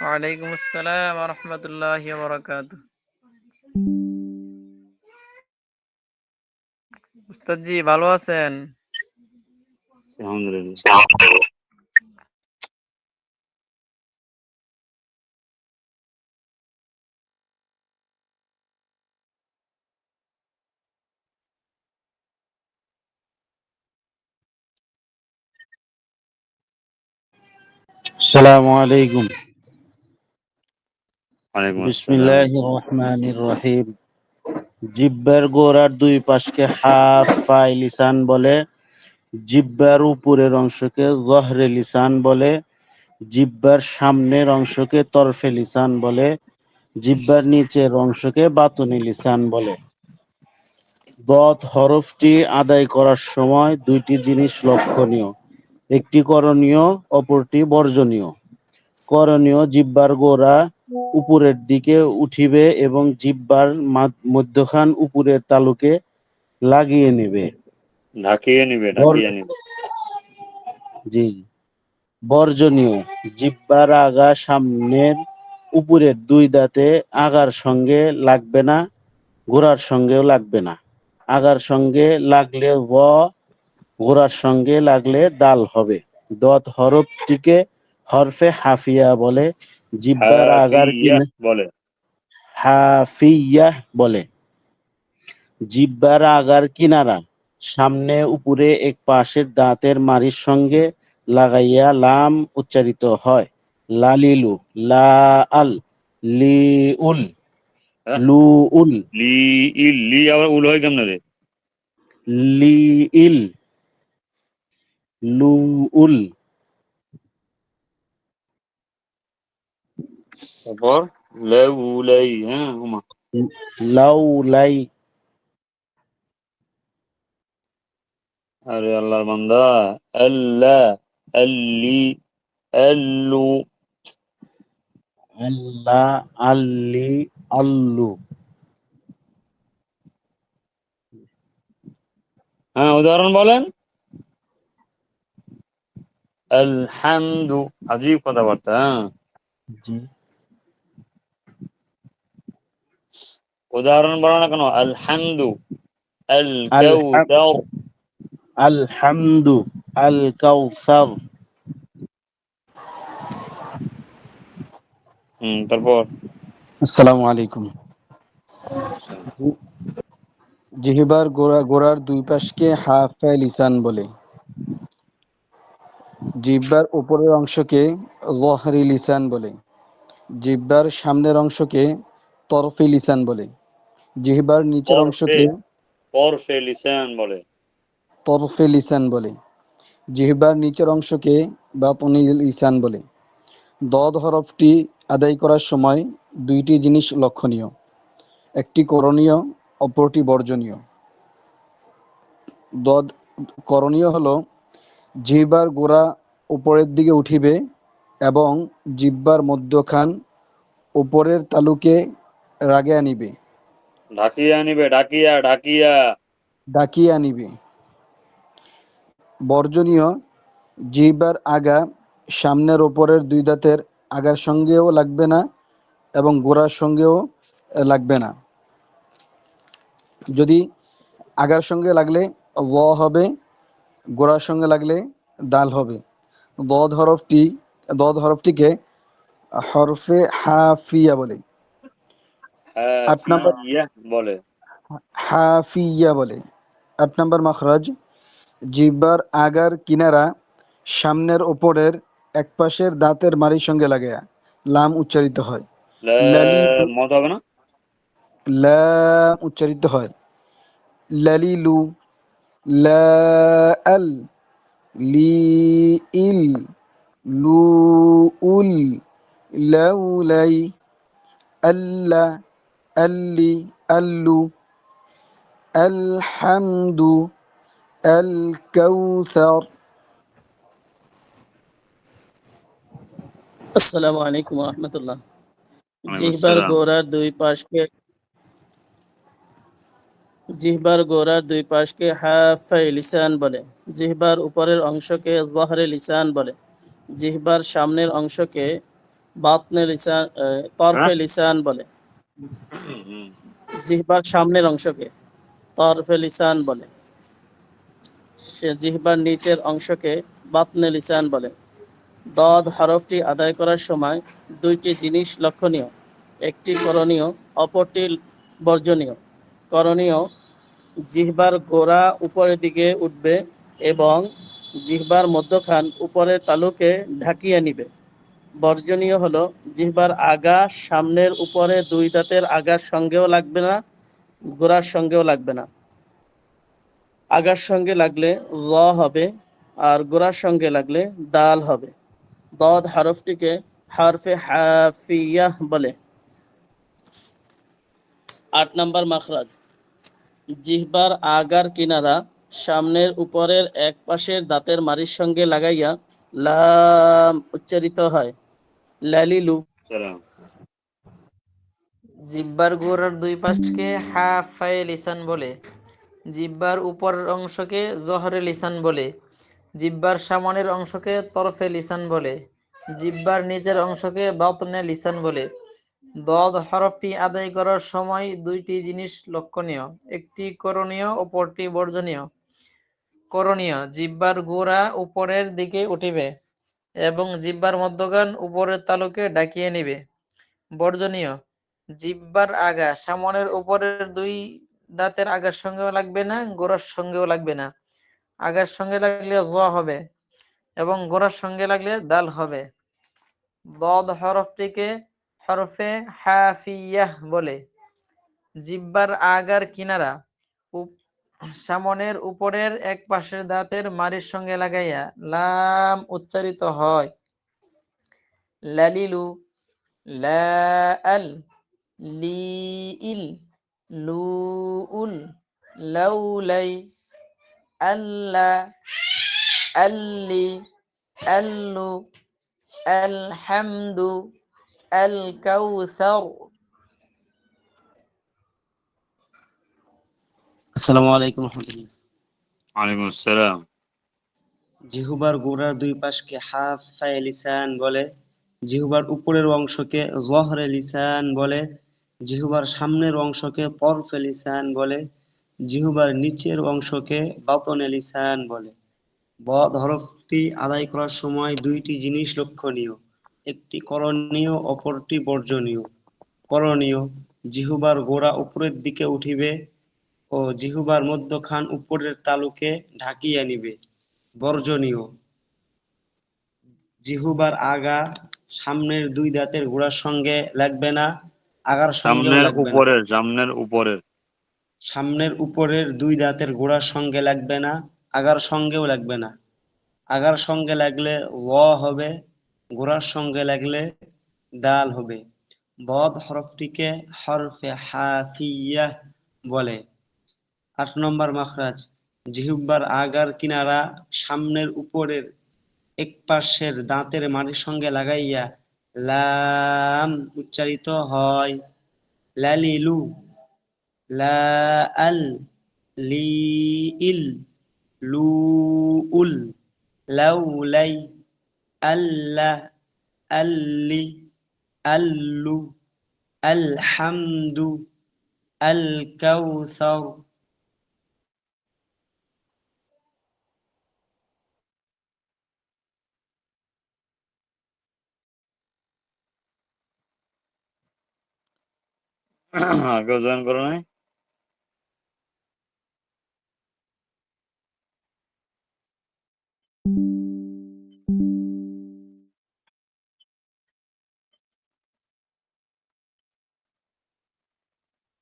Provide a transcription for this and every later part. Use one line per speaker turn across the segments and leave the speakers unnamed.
ওয়ালাইকুম আসসালাম রহমতুল্লাহ বরকাত উস্তাদজি ভালো আছেন?
আলহামদুলিল্লাহ
আসসালামু আলাইকুম
ওয়ালাইকুম আসসালাম
জিব্বার গোড়ার দুই পাশকে হাফ ফাই লিসান বলে, জিব্বার উপরের অংশকে জহরে লিসান বলে, জিব্বার সামনের অংশকে তরফে লিসান বলে, জিব্বার নিচের অংশকে বাতুনি লিসান বলে। দত হরফটি আদায় করার সময় দুইটি জিনিস লক্ষণীয়, একটি করণীয়, অপরটি বর্জনীয়। করণীয় জিব্বার গোড়া উপরের দিকে উঠিবে এবং জিব্বার মাদ- মধ্যখান উপরের তালুকে লাগিয়ে নেবে।
ঢাকিয়ে নিবে ঢাকিয়ে নিবে।
জি। বর্জনীয় জিব্বার আগা সামনের উপরের দুই দাঁতে আগার সঙ্গে লাগবে না ঘোড়ার সঙ্গেও লাগবে না। আগার সঙ্গে লাগলে ব ঘোড়ার সঙ্গে লাগলে দাল হবে। দত হরফটিকে হরফে হাফিয়া বলে জিব্বার আগার
বলে।
হাফিয়াহ বলে। জিব্বার আগার কিনারা। সামনে উপরে এক পাশের দাঁতের মারির সঙ্গে লাগাইয়া লাম উচ্চারিত হয়। লালিলু লা আল লি উল
হ্যাঁ?
লু উল
লি ইল লি আবার উল হয় কেমন রে?
লি ইল লু উল
তারপর লেউলাই হ্যাঁ হুমা
লাউ লাই
আরে আল্লাহর বান্দা আল্লাহ আল্লি আল্লু
আল্লাহ আল্লি আল্লু
হ্যাঁ উদাহরণ বলেন আলহামদু আজীব কথাবার্তা হ্যাঁ
জি
উদাহরণ বলো না কেন? আলহামদু আল কাউসার
আলহামদু আল কাউসার
হুম তারপর?
আসসালামু আলাইকুম। জিহিবার গোড়া গোড়ার দুই পাশকে হাফে লিসান বলে। জিহ্বার উপরের অংশকে জহরি লিসান বলে। জিহ্বার সামনের অংশকে তরফি লিসান বলে। জিহ্বার নিচের অংশকে
তরফে লিসান বলে।
তরফে লিসান বলে। জিহ্বার নিচের অংশকে বাতনি লিসান বলে। দদ হরফটি আদায় করার সময় দুইটি জিনিস লক্ষণীয়। একটি করণীয় অপরটি বর্জনীয়। দদ করণীয় হলো জিহ্বার গোড়া উপরের দিকে উঠিবে এবং জিহ্বার মধ্যখান উপরের তালুকে রাগে আনিবে।
ঢাকিয়া নিবে ঢাকিয়া ঢাকিয়া
ডাকিয়ে আনিবে বর্জনীয়, জিহ্বার আগা সামনের ওপরের দুই দাঁতের আগার সঙ্গেও লাগবে না এবং গোড়ার সঙ্গেও লাগবে না। যদি আগার সঙ্গে লাগলে ল হবে, গোড়ার সঙ্গে লাগলে দাল হবে। দদ হরফটি দদ হরফটিকে হরফে হাফিয়া বলে। আট নাম্বার-
হাফিয়া বলে।
হাফিয়া বলে। আট নম্বর মখরাজ জিব্বার আগার কিনারা সামনের ওপরের এক পাশের দাঁতের মারির সঙ্গে লাগে। লাম উচ্চারিত হয়।
মত হবে না?
লাম উচ্চারিত হয়। লালিলু লা আল লি ইল লু উল লাউলাই আল্লা আল্লি আল্লু الحمد الكوثر
আসসালামু আলাইকুম রহমতুল্লাহ
ওয়ালাইকুম
জিহ্বার
আসসালাম।
গোড়ার দুই পাশকে জিহ্বার গোড়ার দুই পাশকে হাফাই লিসান বলে জিহ্বার উপরের অংশকে জহরে লিসান বলে জিহ্বার সামনের অংশকে বাতনে লিসান আহ, তরফে
হ্যাঁ?
লিসান বলে
হুম।
জিহ্বার সামনের অংশকে তরফে লিসান বলে। সে জিহ্বার নিচের অংশকে বাতনে লিসান বলে। দদ হরফটি আদায় করার সময় দুইটি জিনিস লক্ষণীয়, একটি করণীয়, অপরটি বর্জনীয়। করণীয়, জিহ্বার গোড়া উপরের দিকে উঠবে এবং জিহ্বার মধ্যখান উপরের তালুকে ঢাকিয়ে নিবে। বর্জনীয় হলো, জিহ্বার আগা সামনের উপরে দুই দাঁতের আগার সঙ্গেও লাগবে না, গোড়ার সঙ্গেও লাগবে না। আগার সঙ্গে লাগলে ল হবে আর গোড়ার সঙ্গে লাগলে দাল হবে। দদ হরফটিকে হরফে হাফিয়াহ বলে। আট নম্বর মাখরাজ। জিহ্বার আগার কিনারা সামনের উপরের এক পাশের দাঁতের মারির সঙ্গে লাগাইয়া লাম উচ্চারিত হয়। লালিলু।
সালাম।
জিব্বার গোড়ার দুই পাশকে হাফায়ে লিসান বলে। জিব্বার উপরের অংশকে জহরে লিসান বলে। জিব্বার সামনের অংশকে তরফে লিসান বলে। জিব্বার নিচের অংশকে বাতনে লিসান বলে। দদ হরফটি আদায় করার সময় দুইটি জিনিস লক্ষণীয়। একটি করণীয় অপরটি বর্জনীয়। করণীয় জিব্বার গোড়া উপরের দিকে উঠিবে। এবং জিব্বার মধ্যগান উপরের তালুকে ডাকিয়ে নিবে। বর্জনীয়, জিব্বার আগা সামনের উপরের দুই দাঁতের আগার সঙ্গেও লাগবে না, গোড়ার সঙ্গেও লাগবে না। আগার সঙ্গে লাগলে জ হবে এবং গোড়ার সঙ্গে লাগলে দাল হবে। দদ হরফটিকে হরফে হাফিয়াহ বলে। জিব্বার আগার কিনারা সামনের উপরের এক পাশের দাঁতের মারির সঙ্গে লাগাইয়া লাম উচ্চারিত হয়। লালিলু লা আল লিইল, লুউল, লাউলাই, আল্লা, আল্লি, আল্লু, আলহামদু আল কাউসার
আসসালামু আলাইকুম রহমতুল্লাহ।
ওয়ালাইকুম আসসালাম।
জিহুবার গোড়ার দুই পাশকে হাফ ফায়ে লিসান বলে জিহুবার উপরের অংশকে জহরে লিসান বলে জিহুবার সামনের অংশকে তরফে লিসান বলে জিহুবার নিচের অংশকে বাতনে লিসান বলে। বদ হরফটি আদায় করার সময় দুইটি জিনিস লক্ষণীয় একটি করণীয় অপরটি বর্জনীয়। করণীয় জিহুবার গোড়া উপরের দিকে উঠিবে ও জিহুবার মধ্যখান উপরের তালুকে ঢাকিয়া নিবে। বর্জনীয়। জিহুবার আগা সামনের দুই দাঁতের গোড়ার সঙ্গে লাগবে না আগার
সামনের উপরের সামনের উপরের।
সামনের উপরের দুই দাঁতের গোড়ার সঙ্গে লাগবে না আগার সঙ্গেও লাগবে না। আগার সঙ্গে লাগলে ল হবে গোড়ার সঙ্গে লাগলে দাল হবে। বদ হরফটিকে হরফে হাফিয়া বলে। আট নম্বর মাখরাজ, জিহুব্বার আগার কিনারা সামনের উপরের এক পাশের দাঁতের মাটির সঙ্গে লাগাইয়া লাম উচ্চারিত হয়। লালিলু লা লি ইল লু উল লাউলাই আল্লা আল্লি আল্লু আলহামদু আল
কেউ জয়েন করো নাই?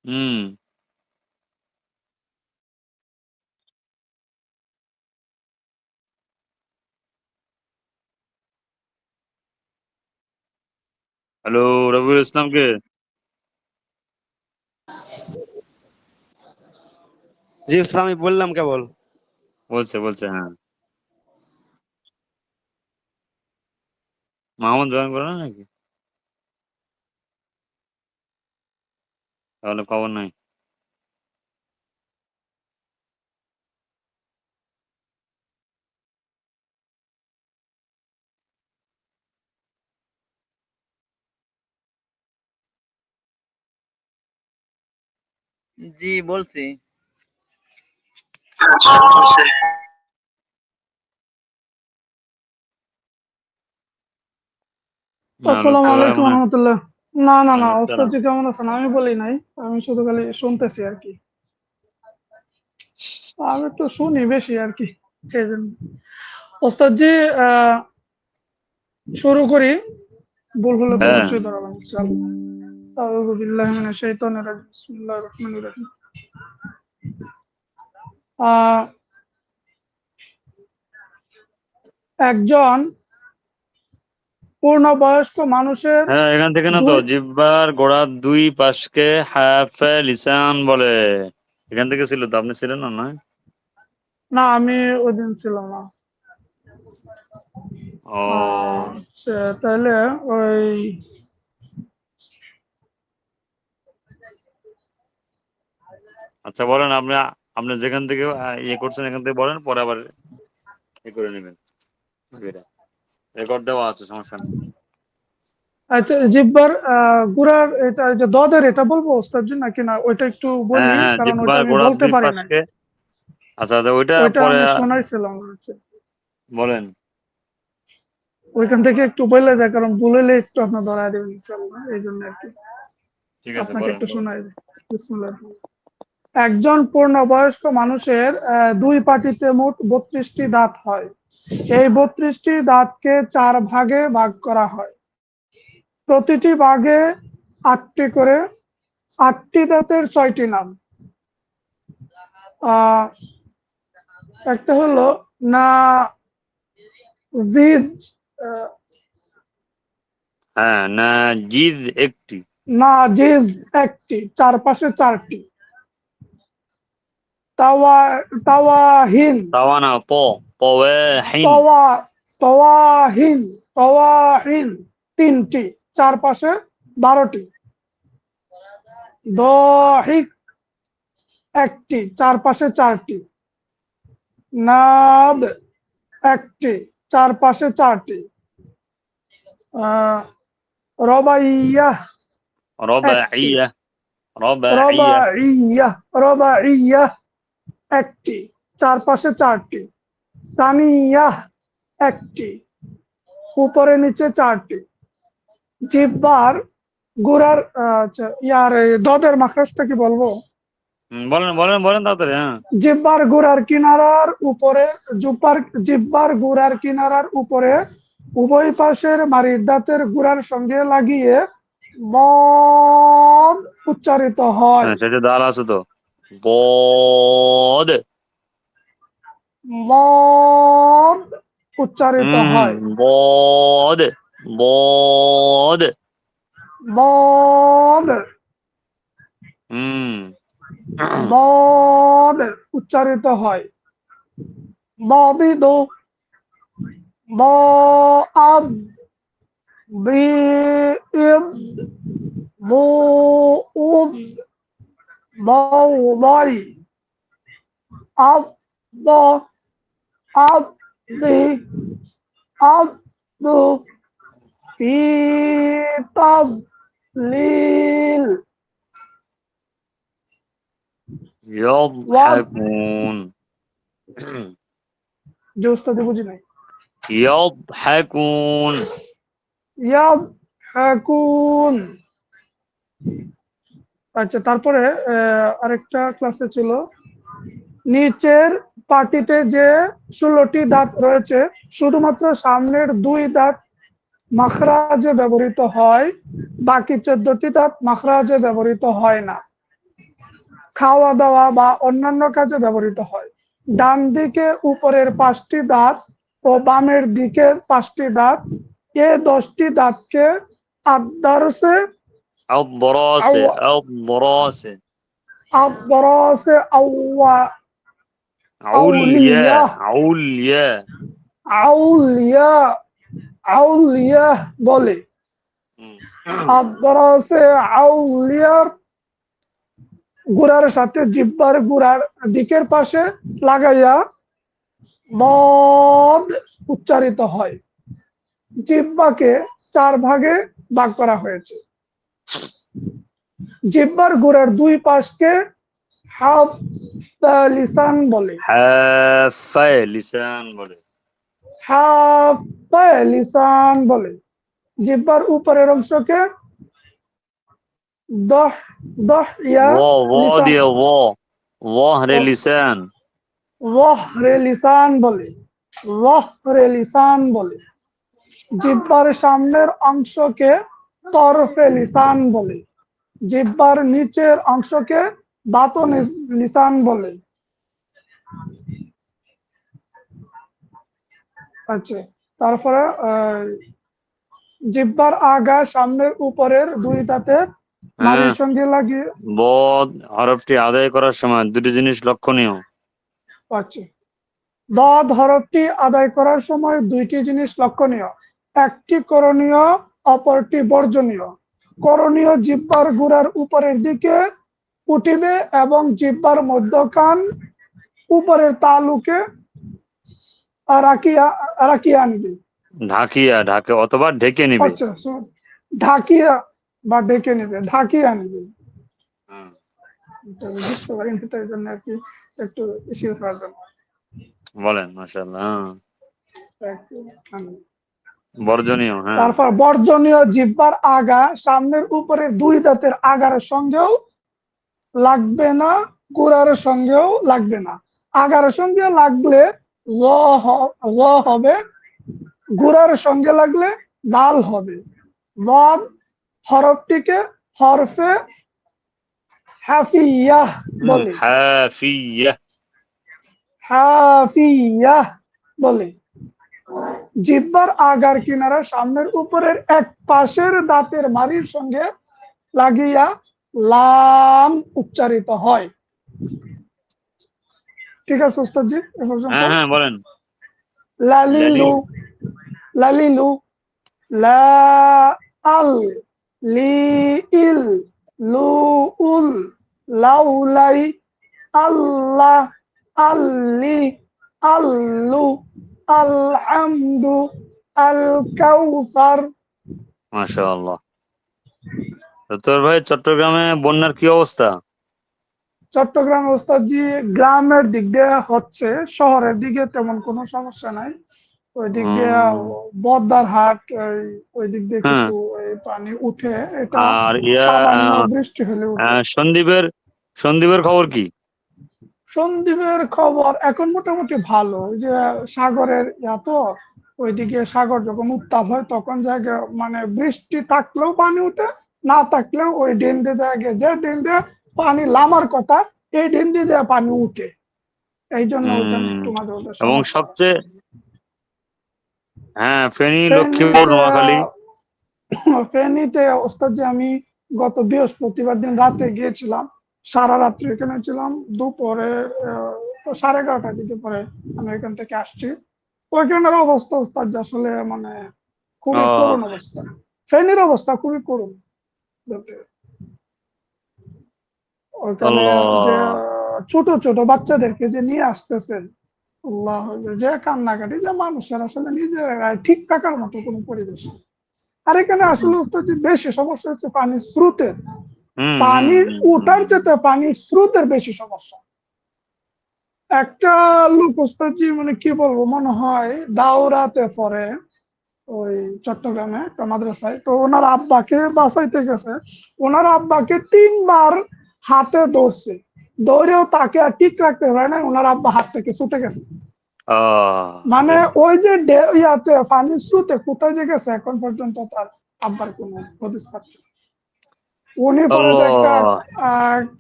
হুম হ্যালো রবিউল ইসলাম কে
জি ইসলাম আমি বললাম কেবল।
বলছে বলছে হ্যাঁ। মাহমুদ জয়েন করো না নাকি? তাহলে খবর নাই।
জি বলছি।
না,
আসসালামু আলাইকুম
ভাই
রহমতুল্লাহ। না না কেমন আছেন? আমি বলি নাই আমি শুধু খালি শুনতেছি আর কি। আমি একটু শুনি বেশি আর কি এই জন্য। ওস্তাদ আহ, শুরু করি। ভুল হলে
হ্যাঁ।
অবশ্যই ধরাবেন আউযু বিল্লাহি মিনাশ শাইতানির রাজিম বিসমিল্লাহির রহমানির রহিম। আহ, একজন পূর্ণবয়স্ক মানুষের
হ্যাঁ এখান থেকে না তো জিব্বার গোড়ার দুই পাশকে হাফে লিসান বলে। এখান থেকে ছিল তো আপনি ছিলেন না
না আমি ওই দিন ছিলাম না।
ও।
তাহলে ওই
আচ্ছা বলেন আপনি আপনি যেখান থেকে ইয়ে করছেন এখান থেকে বলেন পরে আবার ইয়ে করে নেবেন। রেকর্ড দেওয়া আছে সমস্যা নেই।
আচ্ছা জিব্বার গুড়ার এটা যে দদের এটা বলব ওস্তাদ জি নাকি না? ওইটা একটু বলি
হ্যাঁ হ্যাঁ
কারণ আমি বলতে পারি না।
আচ্ছা আচ্ছা ওইটা পরে
শোনাইছিলাম
বলেন।
ওইখান থেকে একটু বললে যায় কারণ বললে একটু আপনার ধরায় দেবেন ইনশাআল্লাহ এই জন্য আর কি।
ঠিক আছে
আপনাকে একটু শোনাই দিই। বিসমিল্লাহির রহমানির রহিম। একজন পূর্ণবয়স্ক মানুষের দুই পাটিতে মোট বত্রিশটি দাঁত হয় এই বত্রিশটি দাঁতকে চার ভাগে ভাগ করা হয় প্রতিটি ভাগে আটটি করে আটটি দাঁতের ছয়টি নাম আহ, একটা হলো না জিজ
হ্যাঁ না জিদ একটি
না জিজ একটি চারপাশে চারটি। তাওয়া তাওয়াহিন।
তাওয়া ত তাওয়াহিন।
তওয়া তওয়াহিন তওয়াহিন তিনটি চারপাশে বারোটি। দহিক একটি চারপাশে চারটি। নাব একটি চারপাশে চারটি। আহ, রবাইয়াহ
রবাইয়া রবাইয়া
একটি চারপাশে চারটি। সানিয়াহ একটি। উপরে নিচে চারটি। জিব্বার গুড়ার আচ্ছা, ইয়ার দদের মাখরাজটা কি বলব?
বলেন বলেন বলেন তাড়াতাড়ি হ্যাঁ।
জিব্বার গুড়ার কিনারার উপরে জুব্বার জিব্বার গুড়ার কিনারার উপরে উভয় পাশের মারির দাঁতের গুড়ার সঙ্গে লাগিয়ে মদ উচ্চারিত হয়।
হ্যাঁ সেটা দাল আছে তো। বদ।
মদ উচ্চারিত হয়।
বদ। বদ।
মদ
হুম।
মদ উচ্চারিত হয়। মদিদ মআব بيض موض موضي أض أضي أض في تضليل
يضحكون
جو استاذ ابو جنيه
يضحكون
ইয়াদহাকুন। আচ্ছা তারপরে আরেকটা ক্লাসে ছিল। নিচের পাটিতে যে ষোলোটি দাঁত রয়েছে, শুধুমাত্র সামনের দুই দাঁত মাখরাজে ব্যবহৃত হয়, বাকি চোদ্দটি দাঁত মাখরাজে ব্যবহৃত হয় না। খাওয়া দাওয়া বা অন্যান্য কাজে ব্যবহৃত হয়। ডান দিকে উপরের পাঁচটি দাঁত ও বামের দিকের পাঁচটি দাঁত কে দশটি দাঁতকে আদারসে বলে। গুড়ার সাথে জিব্বার গুড়ার দিকের পাশে লাগাইয়া মদ উচ্চারিত হয়। জিব্বাকে চার ভাগে ভাগ করা হয়েছে। জিব্বার গোড়ার দুই পাশকে হাফ লিসান বলে।
লিসান বলে।
হাফ লিসান বলে। জিব্বার উপরের অংশকে দহ দহ ইয়া।
দিয়ে ওয়া ওয়া রে লিসান।
ওয়াহ রে লিসান বলে। ওয়াহ রে লিসান বলে। জিব্বার সামনের অংশকে তরফে লিসান বলে। জিব্বার নিচের অংশকে বাতন লিসান বলে। আচ্ছা তারপরে জিব্বার আগা সামনের উপরের দুই দাঁতের
হ্যাঁ।
সঙ্গে লাগিয়ে
বদ হরফটি আদায় করার সময় দুটি জিনিস লক্ষণীয়।
পাচ্ছি দদ হরফটি আদায় করার সময় দুইটি জিনিস লক্ষণীয়। একটি করণীয় অপরটি বর্জনীয়। করণীয় জিব্বার গুড়ার উপরের দিকে উঠিবে এবং জিব্বার মধ্যখান উপরের তালুকে রাখিয়া রাখিয়া আনবে।
ঢাকিয়া ঢাকে অথবা ঢেকে নিবে।
আচ্ছা ঢাকিয়া বা ডেকে নেবে ঢাকিয়া নেবে বুঝতে পারিনি তো জন্য আর কি একটু ইস্যু
বলেন মাশাআল্লাহ হ্যাঁ। বর্জনীয় হ্যাঁ।
তারপর বর্জনীয় জিব্বার আগা সামনের উপরে দুই দাঁতের আগার সঙ্গেও লাগবে না কুড়ার সঙ্গেও লাগবে না। আগার সঙ্গে লাগলে জ হবে গুড়ার সঙ্গে লাগলে দাল হবে। লদ হরফটিকে হরফে হাফিয়াহ বলে।
হাফিয়া।
হাফিয়াহ বলে। জিব্বার আগার কিনারা সামনের উপরের এক পাশের দাঁতের মারির সঙ্গে লাগিয়া লাম উচ্চারিত হয়। ঠিক আছে উস্তাদজি?
হ্যাঁ হ্যাঁ বলেন।
লালিলু লালিলু। লা আল লি ইল লু উল লাউলাই আল্লাহ আল্লি আল্লু আল কাউসার
মাশাআল্লাহ। তোর ভাই চট্টগ্রামে বন্যার কি অবস্থা?
চট্টগ্রাম ওস্তাদজি গ্রামের দিক দিয়ে হচ্ছে শহরের দিকে তেমন কোনো সমস্যা নাই। ওই দিক দিয়ে। বদ্দার হাট ওই- দিক দিয়ে
হ্যাঁ।
কিছু পানি উঠে এটা
আর ইয়া
বৃষ্টি হলে
সন্দীপের সন্দীপের খবর কি?
সন্দীপের খবর এখন মোটামুটি ভালো। ওই যে সাগরের ইয়া তো ওইদিকে সাগর যখন উত্তাপ হয় তখন জায়গায় মানে বৃষ্টি থাকলেও পানি উঠে না থাকলেও ওই ডেন দিয়ে জায়গায় যে ডেন দিয়ে পানি লামার কথা এই ডেন দিয়ে যায় পানি উঠে। এই জন্য
এবং। সবচেয়ে হ্যাঁ ফেনী
ফেনীতে-
লক্ষ্মীপুর নোয়াখালী।
ফেনীতে ওস্তাদ যে আমি গত বৃহস্পতিবার দিন রাতে গিয়েছিলাম সারা রাত্রি এখানে ছিলাম দুপুরে সাড়ে এগারোটার দিকে পরে আমি এখান থেকে আসছি ওইখানের অবস্থা ওস্তাদ যে আসলে মানে খুবই। করুণ অবস্থা ফেনীর অবস্থা খুবই করুণ ওইখানে যে ছোট ছোট বাচ্চাদেরকে যে নিয়ে আসতেছে আল্লাহ যে কান্নাকাটি যে মানুষের আসলে নিজের ঠিক থাকার মতো কোনো পরিবেশ নেই। আর এখানে আসলে বেশি সমস্যা হচ্ছে পানির স্রোতের পানির। উঠার যেতে পানির স্রোতের বেশি সমস্যা। একটা লোক ওস্তাদজি মানে কি বলব মনে হয় দাওরাতে পরে ওই চট্টগ্রামে একটা মাদ্রাসায়। তো ওনার আব্বাকে বাঁচাইতে গেছে। ওনার আব্বাকে তিনবার হাতে ধরছে। দৌড়েও তাকে আর ঠিক রাখতে পারে না ওনার আব্বা হাত থেকে ছুটে গেছে। মানে ওই যে ইয়াতে পানির স্রোতে কোথায় যে গেছে এখন পর্যন্ত তার আব্বার কোনো হদিস পাচ্ছে। উনি পরে একটা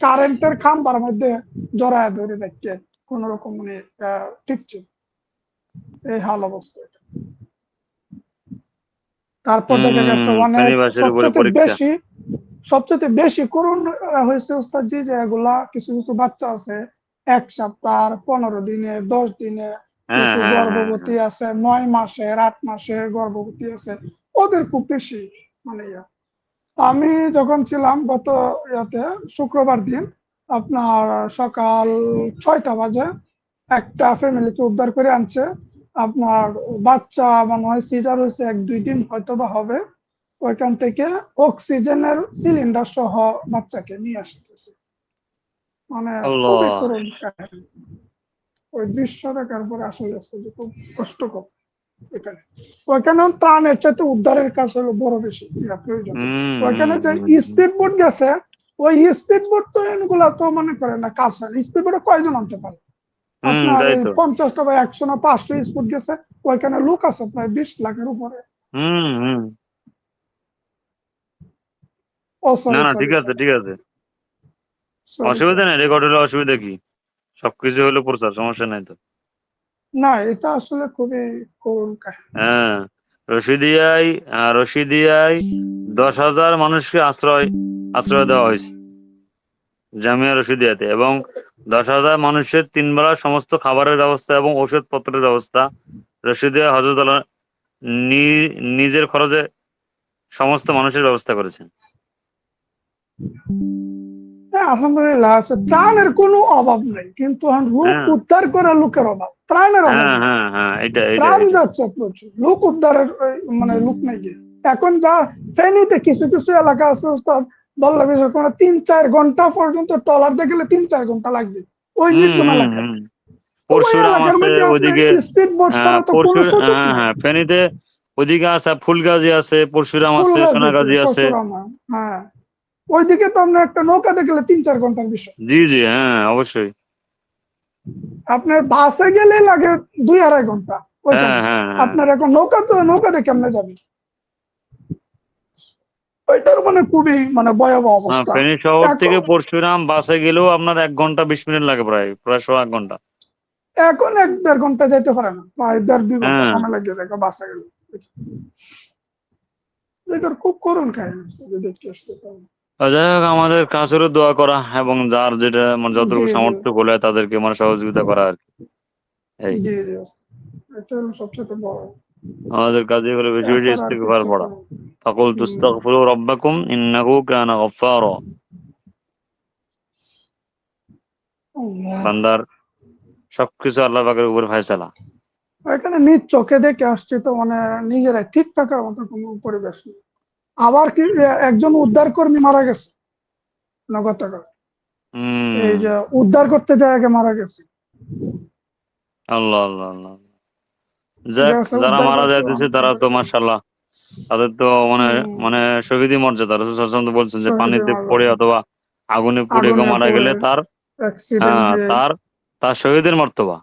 কারেন্টের খাম্বার মধ্যে জড়ায় ধরে দেখছে কোন রকম উনি টিকছে এই হাল অবস্থা এটা। তারপর দেখা গেছে অনেক সবচেয়ে বেশি সবচেয়ে বেশি করুণ হয়েছে ওস্তাদজি যে এগুলা কিছু কিছু বাচ্চা আছে এক সপ্তাহ পনেরো দিনে দশ দিনে
হ্যাঁ,
কিছু
হ্যাঁ, হ্যাঁ,
গর্ভবতী আছে নয় মাসের আট মাসের গর্ভবতী আছে। ওদের খুব বেশি মানে ইয়া। আমি যখন ছিলাম গত ইয়াতে শুক্রবার দিন আপনার সকাল ছয়টা বাজে একটা ফ্যামিলিকে উদ্ধার করে আনছে। আপনার বাচ্চা মনে হয় সিজার হয়েছে এক দুই দিন হয়তো বা হবে। ওইখান থেকে অক্সিজেনের সিলিন্ডার সহ বাচ্চাকে নিয়ে আসতেছে। মানে। ওই দৃশ্য দেখার পরে আসলে খুব কষ্টকর। ওইখানে ওইখানে ত্রাণের চাইতে উদ্ধারের কাজ হলো বড় বেশি প্রয়োজন। ওইখানে যে। স্পিড বোট গেছে ওই স্পিড বোট তো এগুলা তো মনে করে না কাজ হয়। স্পিড বোটে কয়জন আনতে পারে। পঞ্চাশটা বা একশো না পাঁচশো স্পিড গেছে ওইখানে লোক আছে প্রায় বিশ লাখের উপরে।
না না ঠিক আছে ঠিক আছে। অসুবিধা নেই রেকর্ড হলে অসুবিধা কি? সবকিছু হলো প্রচার সমস্যা নাই তো।
না, এটা আসলে খুবই করুণ
হ্যাঁ রশিদিয়ায় রশিদিয়ায় দশ হাজার মানুষকে আশ্রয় আশ্রয় দেওয়া হয়েছে, জামিয়া রশিদিয়াতে। এবং দশ হাজার মানুষের তিন বেলা সমস্ত খাবারের ব্যবস্থা এবং ওষুধপত্রের ব্যবস্থা রশিদিয়া হজরত নিজের খরচে সমস্ত মানুষের ব্যবস্থা করেছেন।
আলহামদুলিল্লাহ আছে। কোনো অভাব নেই কিন্তু লোক
হ্যাঁ।
উদ্ধার করার লোকের অভাব। ত্রাণের অভাব।
হ্যাঁ। হ্যাঁ
ত্রাণ যাচ্ছে প্রচুর। লোক উদ্ধারের মানে লোক নেই এখন যা ফেনীতে কিছু কিছু এলাকা আছে ওস্তাদ কোনো তিন চার ঘণ্টা পর্যন্ত টলার দেখলে তিন চার ঘণ্টা লাগবে। ওই এলাকায়।
হুম। পরশুরাম আছে ওইদিকে হ্যাঁ, হ্যাঁ ফেনীতে ওইদিকে আছে ফুলগাজী আছে পরশুরাম আছে সোনাগাজী আছে।
হ্যাঁ। ওইদিকে তো আপনার একটা নৌকা দেখলে তিন চার ঘণ্টার বিষয়।
জি জি হ্যাঁ অবশ্যই।
আপনার বাসে গেলে লাগে দুই আড়াই ঘণ্টা।
হ্যাঁ হ্যাঁ হ্যাঁ।
আপনার এখন নৌকা তো নৌকাতে কেমনে যাবে। ওইটার মানে খুবই মানে ভয়াবহ অবস্থা।
ফেনী শহর থেকে পরশুরাম বাসে গেলেও আপনার এক ঘণ্টা বিশ মিনিট লাগে প্রায় প্রায় সোয়া এক ঘণ্টা।
এখন এক দেড় ঘণ্টা যেতে পারে না। প্রায় দেড় দুই
ঘণ্টা।
সময় লাগিয়ে দেখো বাসে গেলে। এটার খুব করুণ কাহিনী। যদি দেখতে আসতে
আর যাই হোক আমাদের কাজ হলো দোয়া করা এবং যার যেটা মানে যতটুকু। সামর্থ্য বলে তাদেরকে মানে সহযোগিতা করা আর কি। এই। আমাদের কাজে হলো বেশি বেশি ইস্তিগফার পড়া। ফাকুল তুস্তাগফিরু রাব্বাকুম ইন্নাহু কানা গফফারা। বান্দার সবকিছু আল্লাহ পাকের উপর ফয়সালা।
এখানে নিজ চোখে দেখে আসছে তো মানে নিজেরাই ঠিক থাকার মতো কোনো পরিবেশ নেই। আবার কি একজন উদ্ধার কর্মী মারা গেছে। গতকাল এই যে উদ্ধার করতে যায় আগে মারা গেছে।
আল্লাহ আল্লাহ আল্লাহ যারা মারা যাইতেছে তারা তো মাশাআল্লাহ। তাদের তো মানে মানে শহীদি মর্যাদা রসুল বলছেন যে পানিতে। পড়ে অথবা আগুনে পুড়ে কেউ মারা গেলে তার হ্যাঁ তার তার শহীদের মর্তবা।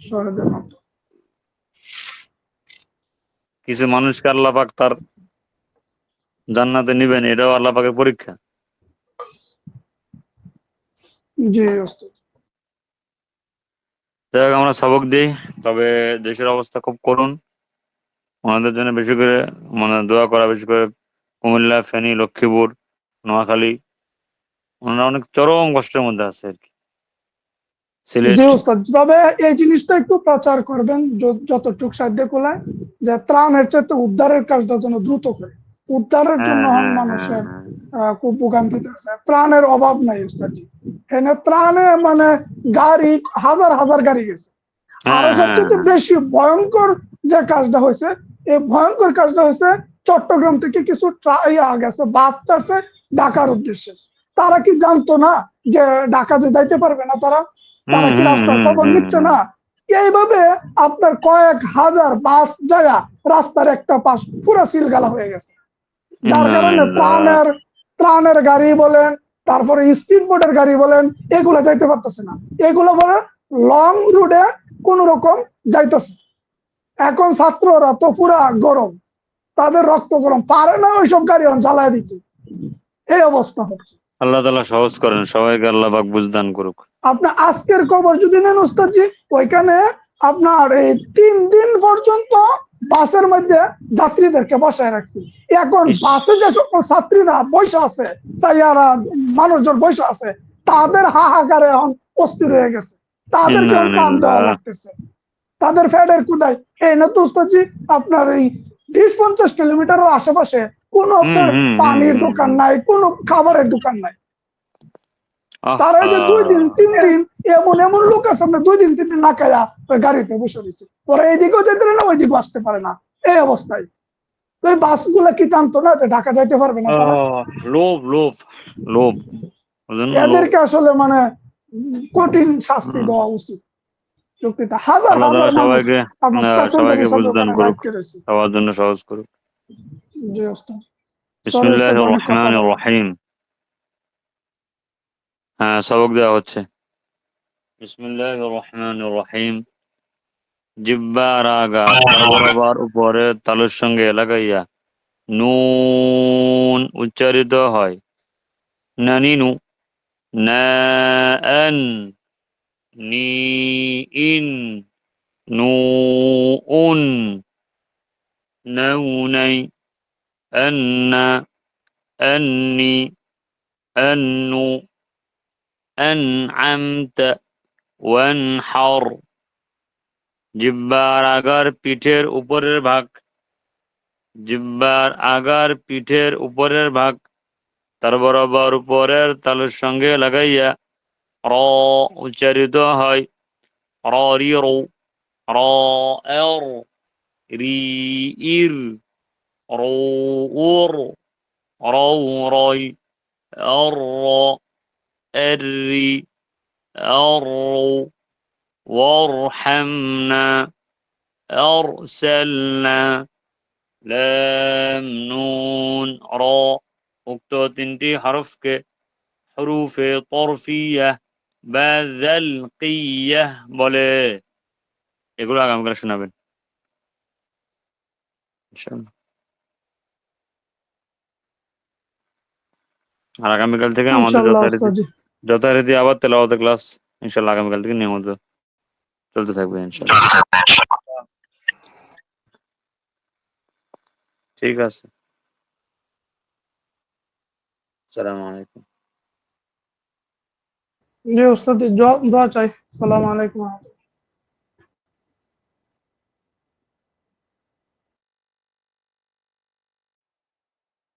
শহীদের
কিছু মানুষকে আল্লাহ পাক তার জান্নাতে নিবেন এটাও আল্লাহ পাকের পরীক্ষা।
জি
যাই হোক আমরা সবক দিই তবে দেশের অবস্থা খুব করুণ। ওনাদের জন্য বেশি করে মানে দোয়া করা বেশি করে কুমিল্লা ফেনী লক্ষ্মীপুর নোয়াখালী ওনারা অনেক চরম কষ্টের মধ্যে আছে আর কি।
তবে এই জিনিসটা একটু প্রচার করবেন যতটুকু সাধ্য কোলায় যে ত্রাণের চাইতে উদ্ধারের কাজটা যেন দ্রুত করে। উদ্ধারের
হ্যাঁ,
জন্য
হ্যাঁ,
মানুষের
হ্যাঁ,
খুব ভোগান্তিতে আছে। ত্রাণের অভাব নাই ওস্তাদজি এখানে ত্রাণে মানে গাড়ি হাজার হাজার গাড়ি গেছে।
আরও
সবচেয়ে বেশি ভয়ঙ্কর যে কাজটা হয়েছে এই ভয়ঙ্কর কাজটা হয়েছে চট্টগ্রাম থেকে কিছু ইয়া গেছে বাস চাচ্ছে ঢাকার উদ্দেশ্যে। তারা কি জানতো না যে ঢাকা যে যাইতে পারবে না তারা? তারা কি রাস্তার খবর নিচ্ছে না? এইভাবে আপনার কয়েক হাজার বাস যায়া রাস্তার একটা পাশ পুরো সিলগালা হয়ে গেছে। যার কারণে। ত্রাণের ত্রাণের গাড়ি বলেন তারপরে স্পিড বোটের গাড়ি বলেন এগুলো যাইতে পারতেছে না। এগুলো বলে লং রুটে কোন রকম যাইতেছে। এখন ছাত্ররা তো পুরা গরম তাদের রক্ত গরম পারে না ওইসব গাড়ি জ্বালায় দিত। এই অবস্থা হচ্ছে।
আল্লাহ তালা সহজ করেন সবাইকে আল্লাহ পাক বুঝদান করুক।
আপনার আজকের খবর যদি নেন উস্তাদজি ওইখানে আপনার এই তিন দিন পর্যন্ত বাসের মধ্যে যাত্রীদেরকে বসায় রাখছি। এখন। বাসে যে সকল ছাত্রীরা বসে আছে চাইয়ারা মানুষজন বসে আছে তাদের হাহাকারে এখন অস্থির হয়ে গেছে। তাদেরকে কান দেওয়া লাগতেছে। তাদের ফ্যাডের কুদায় এই না তো আপনার এই বিশ পঞ্চাশ কিলোমিটারের আশেপাশে কোনো আপনার পানির দোকান নাই কোন খাবারের দোকান নাই। তারা যে দুই দিন তিন দিন এমন এমন লোক আছে আমরা দুই দিন তিন দিন না খাইয়া গাড়িতে বসে রয়েছে। ওরা এইদিকেও যেতে না ওইদিকেও আসতে পারে না। এই অবস্থায়। এই বাসগুলা কি জানতো না যে ঢাকা যাইতে পারবে না
লোভ লোভ লোভ।
এদেরকে আসলে মানে কঠিন শাস্তি দেওয়া উচিত। যুক্তিতে হাজার হাজার
সবাইকে বুঝদান করুক সবার জন্য সহজ করুক।
জি ওস্তাদ।
বিসমিল্লাহির রহমানির রহিম। হ্যাঁ সবক দেওয়া হচ্ছে। বিসমিল্লাহির রহমানির রহিম। জিব্বার আগা বরাবর উপরে তালুর সঙ্গে লাগাইয়া নুন উচ্চারিত হয় নানিনু না আন নি ইন নু উন নাউনাই আন্না أني أنو أنعمت وانحر জিব্বার আগার পিঠের উপরের ভাগ। জিব্বার আগার পিঠের উপরের ভাগ। তার বরাবর উপরের তালুর সঙ্গে লাগাইয়া র উচ্চারিত হয়। র রি রৌ, র এর রি ইর রৌ উর রৌ রয় অর এর রি وارحمنا أرسلنا لام نون را উক্ত তিনটি হরফকে হরুফে তরফিয়া বা জালকিয়াহ বলে এগুলো আগামীকাল শোনাবেন ইনশাআল্লাহ আর আগামীকাল থেকে আমাদের
ইনশাআল্লাহ
যথারীতি
ওস্তাদ জি।
যথারীতি আবার তেলাওয়াতের ক্লাস ইনশাল্লাহ আগামীকাল থেকে নিয়মিত চলতে থাকবে ইনশাল্লাহ। ঠিক আছে। আসসালামু আলাইকুম।
জি ওস্তাদ জি, দোয়া দোয়া চাই। সালাম আলাইকুম।